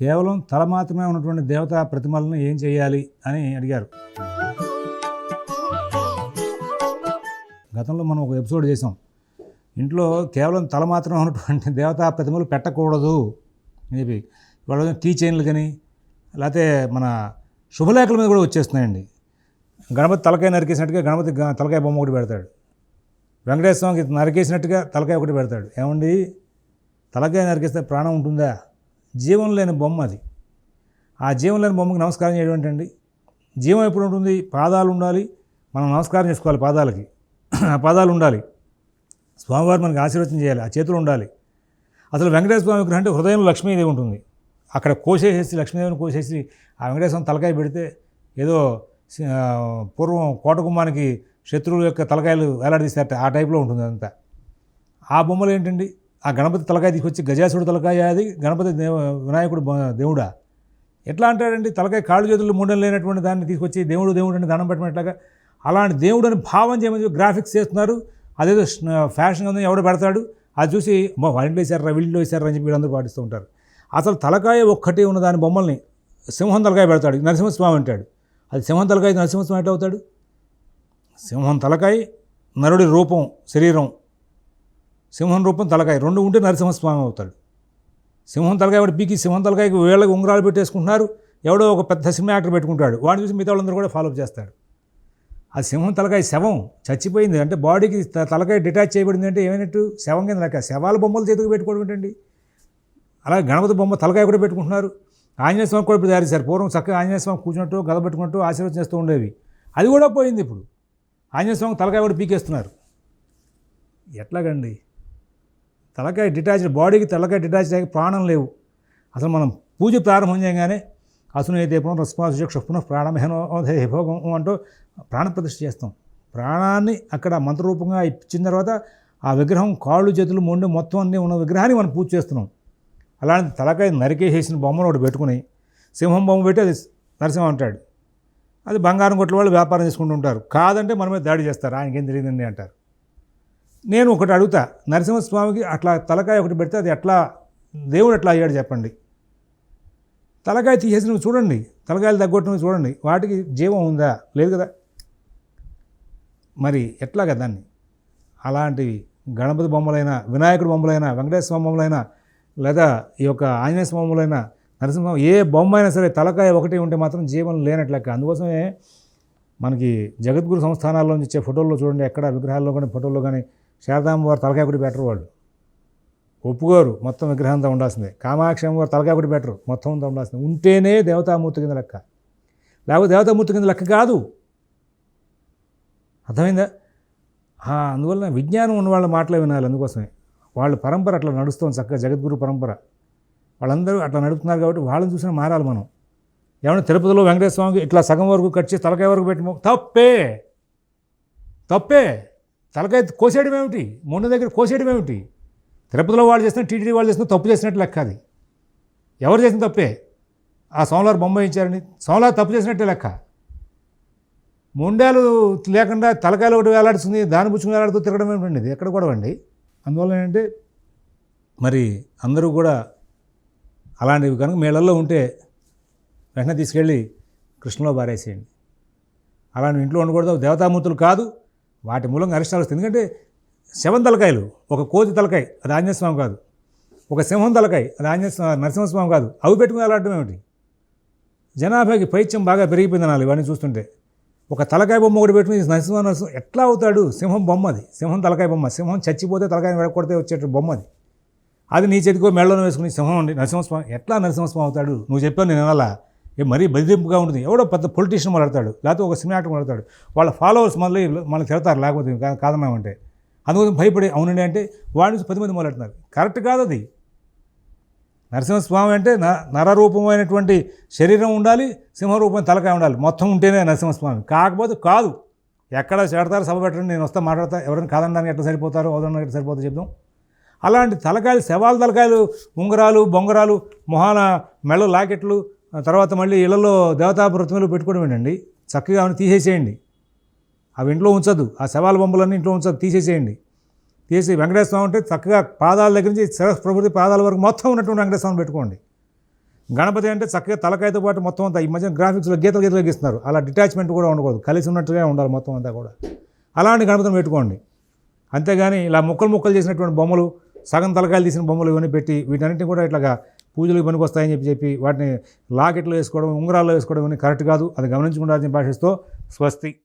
కేవలం తల మాత్రమే ఉన్నటువంటి దేవతా ప్రతిమలను ఏం చేయాలి అని అడిగారు. గతంలో మనం ఒక ఎపిసోడ్ చేసాం ఇంట్లో కేవలం తల మాత్రమే ఉన్నటువంటి దేవతా ప్రతిమలు పెట్టకూడదు అని చెప్పి. ఇవాళ టీ చైన్లు కానీ లేకపోతే మన శుభలేఖల మీద కూడా వచ్చేస్తున్నాయండి. గణపతి తలకాయ నరికేసినట్టుగా గణపతి తలకాయ బొమ్మ ఒకటి పెడతాడు. వెంకటేశ్వర స్వామికి నరికేసినట్టుగా తలకాయ ఒకటి పెడతాడు. ఏమండి? తలకాయ నరికేస్తే ప్రాణం ఉంటుందా? జీవం లేని బొమ్మ అది. ఆ జీవం లేని బొమ్మకి నమస్కారం చేయడం ఏంటండి? జీవం ఎప్పుడు ఉంటుంది? పాదాలు ఉండాలి. మనం నమస్కారం చేసుకోవాలి పాదాలకి. ఆ పాదాలు ఉండాలి. స్వామివారు మనకి ఆశీర్వచనం చేయాలి. ఆ చేతులు ఉండాలి. అసలు వెంకటేశ్వర స్వామి విగ్రహం అంటే హృదయంలో లక్ష్మీదేవి ఉంటుంది. అక్కడ కోసేసేసి లక్ష్మీదేవిని కోసేసి ఆ వెంకటేశ్వరం తలకాయ పెడితే ఏదో పూర్వం కోటకుమ్మానికి శత్రువుల యొక్క తలకాయలు వేలాడదీస్తారట ఆ టైప్లో ఉంటుంది అంతా ఆ బొమ్మలు ఏంటండి? ఆ గణపతి తలకాయ తీసుకొచ్చి గజాసుడు తలకాయ అది గణపతి దేవ వినాయకుడు దేవుడా? ఎట్లా అంటాడండి? తలకాయ కాళ్ళు చేతులు మూడలు లేనటువంటి దాన్ని తీసుకొచ్చి దేవుడు దేవుడు అని దండం పెట్టినట్లాగా అలాంటి దేవుడు అని భావం చేయమని గ్రాఫిక్స్ చేస్తున్నారు. అదేదో ఫ్యాషన్ ఉంది ఎవడో పెడతాడు. అది చూసి మా వాళ్ళింట్లో వేసారా వీళ్ళలో వేసారా అని చెప్పి వీళ్ళందరూ పాటిస్తూ ఉంటారు. అసలు తలకాయ ఒక్కటి ఉన్న దాని బొమ్మల్ని సింహం తలకాయ పెడతాడు. నరసింహస్వామి అంటాడు. అది సింహం తలకాయ నరసింహస్వామి ఎట్లా అవుతాడు? సింహం తలకాయ నరుడి రూపం శరీరం. సింహం రూపం తలకాయ రెండు ఉంటే నరసింహస్వామి అవుతాడు. సింహం తలకాయ వాడు పీకి సింహం తలకాయకి వేళ్ళకి ఉంగరాలు పెట్టేసుకుంటున్నారు. ఎవడో ఒక పెద్ద సింహ యాక్టర్ పెట్టుకుంటాడు. వాడిని చూసి మిగతా వాళ్ళందరూ కూడా ఫాలోఅప్ చేస్తారు. ఆ సింహం తలకాయ శవం చచ్చిపోయింది. అంటే బాడీకి తలకాయ డిటాచ్ చేయబడింది అంటే ఏమైనట్టు? శవం కింద లెక్క. శవాల బొమ్మలు చేతికి పెట్టుకోవడం ఏంటండి? అలాగే గణపతి బొమ్మ తలకాయ కూడా పెట్టుకుంటున్నారు. ఆంజనేయ స్వామి కూడా ఇప్పుడు తయారు చేశారు. పూర్వం చక్కగా ఆంజనేయ స్వామి కూర్చున్నట్టు గద పెట్టుకున్నట్టు ఆశీర్వచనం చేస్తూ ఉండేవి. అది కూడా పోయింది ఇప్పుడు. ఆంజనేయ స్వామి తలకాయ కూడా పీకేస్తున్నారు. ఎట్లాగండి? తలకాయ డిటాచ్డ్ బాడీకి తలకాయ డిటాచ్ అయ్యి ప్రాణం లేవు. అసలు మనం పూజ ప్రారంభం చేయగానే అసునైతే పునః రస్మాసు పునః ప్రాణమేనో భోగం అంటూ ప్రాణప్రతిష్ఠ చేస్తాం. ప్రాణాన్ని అక్కడ మంత్రరూపంగా ఇచ్చిన తర్వాత ఆ విగ్రహం కాళ్ళు చేతులు మొండి మొత్తం అన్నీ ఉన్న విగ్రహాన్ని మనం పూజ చేస్తున్నాం. అలాంటి తలకాయ నరికేసేసిన బొమ్మను ఒకటి పెట్టుకుని సింహం బొమ్మ పెట్టి అది నరసింహం అంటాడు. అది బంగారం కొట్ల వాళ్ళు వ్యాపారం చేసుకుంటూ ఉంటారు. కాదంటే మనమే దాడి చేస్తారు. ఆయనకేం తెలియదండి అంటారు. నేను ఒకటి అడుగుతా నరసింహస్వామికి అట్లా తలకాయ ఒకటి పెడితే అది ఎట్లా దేవుడు ఎట్లా అయ్యాడు చెప్పండి. తలకాయ తీసేసినవి చూడండి తలకాయలు తగ్గొట్టినవి చూడండి వాటికి జీవం ఉందా? లేదు కదా. మరి ఎట్లాగా దాన్ని? అలాంటివి గణపతి బొమ్మలైనా వినాయకుడి బొమ్మలైనా వెంకటేశ్వర స్వామి బొమ్మలైనా లేదా ఈ యొక్క ఆంజనేయ స్వామి బొమ్మలైనా నరసింహ ఏ బొమ్మ అయినా సరే తలకాయ ఒకటి ఉంటే మాత్రం జీవం లేనట్లెక్క. అందుకోసమే మనకి జగద్గురు సంస్థానాల్లో నుంచి ఫోటోల్లో చూడండి ఎక్కడ విగ్రహాల్లో కానీ ఫోటోల్లో కానీ శారదాంబవారు తలకాయ ఒకటి పెట్టరు వాళ్ళు. ఒప్పుకోరు మొత్తం విగ్రహంతో ఉండాల్సిందే. కామాక్షి అమ్మవారు తలకాయ ఒకటి బెటర్ మొత్తం అంతా ఉండాల్సిందే. ఉంటేనే దేవతామూర్తి కింద లెక్క. లేకపోతే దేవతామూర్తి కింద లెక్క కాదు. అర్థమైందా? అందువల్ల విజ్ఞానం ఉన్న వాళ్ళ మాటలే వినాలి అందుకోసమే. వాళ్ళ పరంపర అట్లా నడుస్తుంది చక్కగా జగద్గురు పరంపర. వాళ్ళందరూ అట్లా నడుపుతున్నారు కాబట్టి వాళ్ళని చూసినా మారాలి మనం. ఏమైనా తిరుపతిలో వెంకటేశ్వర స్వామికి ఇట్లా సగం వరకు కట్ చేసి తలకాయ వరకు పెట్టి తప్పే! తప్పే! తలకాయ కోసేయడం ఏమిటి? మొన్న దగ్గర కోసేయడం ఏమిటి? తిరుపతిలో వాళ్ళు చేసిన టీటీడీ వాళ్ళు చేసిన తప్పు చేసినట్టు లెక్క అది. ఎవరు చేసిన తప్పే? ఆ సోమవారు బొమ్మ ఇచ్చారని. సోమవారు తప్పు చేసినట్టే లెక్క. మొండాలు లేకుండా తలకాయలు ఒకటి వేలాడుతుంది దాని పుచ్చుకుని వేలాడుతూ తిరగడం ఏమిటండి ఇది ఎక్కడ కూడా అండి? అందువల్ల ఏంటంటే మరి అందరూ కూడా అలాంటివి కనుక మేళల్లో ఉంటే వెంటనే తీసుకెళ్ళి కృష్ణలో బారేసేయండి అలాంటి ఇంట్లో ఉండకూడదు దేవతామూర్తులు కాదు వాటి మూలంగా అరిష్టాలు వస్తాయి. ఎందుకంటే శవం తలకాయలు ఒక కోతి తలకాయ అది ఆంజనేయస్వామి కాదు. ఒక సింహం తలకాయ అది ఆంజనేయస్వామి నరసింహస్వామి కాదు. అవి పెట్టుకుని అలాడటం ఏమిటి? జనాభాకి పైత్యం బాగా పెరిగిపోయింది అనాలి ఇవన్నీ చూస్తుంటే. ఒక తలకాయ బొమ్మ ఒకటి పెట్టుకుని నరసింహ నరసింహ ఎట్లా అవుతాడు? సింహం బొమ్మ అది. సింహం తలకాయ బొమ్మ. సింహం చచ్చిపోతే తలకాయ వెడకొడితే వచ్చేట బొమ్మ అది. అది నీ చేతికో మెళ్ళలో వేసుకుని సింహం ఉండి నరసింహస్వామి ఎట్లా నరసింహస్వామి అవుతాడు? నువ్వు చెప్పావు నేను అలా మరీ బెదిరింపుగా ఉంటుంది. ఎవడో పెద్ద పొలిటీషియన్ మాట్లాడతాడు లేకపోతే ఒక సినిమా యాక్టర్ మాట్లాడతాడు. వాళ్ళ ఫాలోవర్స్ మళ్ళీ మనల్ని తిడతారు లేకపోతే కా- కాదన్నామంటే అందుకోసం భయపడి అవునండి అంటే వాడి నుంచి పది మంది మొదలెడుతున్నారు కరెక్ట్ కాదు అది. నరసింహస్వామి అంటే న నరరూపమైనటువంటి శరీరం ఉండాలి సింహరూపం తలకాయ ఉండాలి. మొత్తం ఉంటేనే నరసింహస్వామి. కాకపోతే కాదు. ఎక్కడ చేడతారు సభ పెట్టండి నేను వస్తా మాట్లాడతా. ఎవరైనా కాదనడానికి ఎట్లా సరిపోతారో అవుదనడానికి ఎట్లా సరిపోతుందో చెప్దాం. అలాంటి తలకాయలు శవాల తలకాయలు ఉంగరాలు బొంగరాలు మొహాన మెళ్ళ లాకెట్లు తర్వాత మళ్ళీ ఇళ్ళలో దేవతామృతములు పెట్టుకోవడం వినండి చక్కగా ఆమెను తీసేసేయండి. అవి ఇంట్లో ఉంచదు. ఆ శవాల బొమ్మలన్నీ ఇంట్లో ఉంచదు. తీసేసేయండి. తీసి వెంకటేశ్వరం అంటే చక్కగా పాదాల దగ్గర నుంచి శిరస్ ప్రభుత్వ పాదాల వరకు మొత్తం ఉన్నటువంటి వెంకటేశ్వరం పెట్టుకోండి. గణపతి అంటే చక్కగా తలకాయతో పాటు మొత్తం అంతా ఈ మధ్య గ్రాఫిక్స్లో గీతలు గీతలు గీస్తున్నారు. అలా డిటాచ్మెంట్ కూడా ఉండకూడదు. కలిసి ఉన్నట్టుగా ఉండాలి మొత్తం అంతా కూడా. అలాంటి గణపతిని పెట్టుకోండి. అంతేగాని ఇలా ముక్కలు ముక్కలు చేసినటువంటి బొమ్మలు సగం తలకాయలు తీసిన బొమ్మలు ఇవన్నీ పెట్టి వీటన్నింటినీ కూడా ఇట్లాగా పూజలకు పనికొస్తాయని చెప్పి చెప్పి వాటిని లాకెట్లో వేసుకోవడం ఉంగరాల్లో వేసుకోవడం కరెక్ట్ కాదు. అది గమనించుకుండాల్సిన భాషిస్తూ స్వస్తి.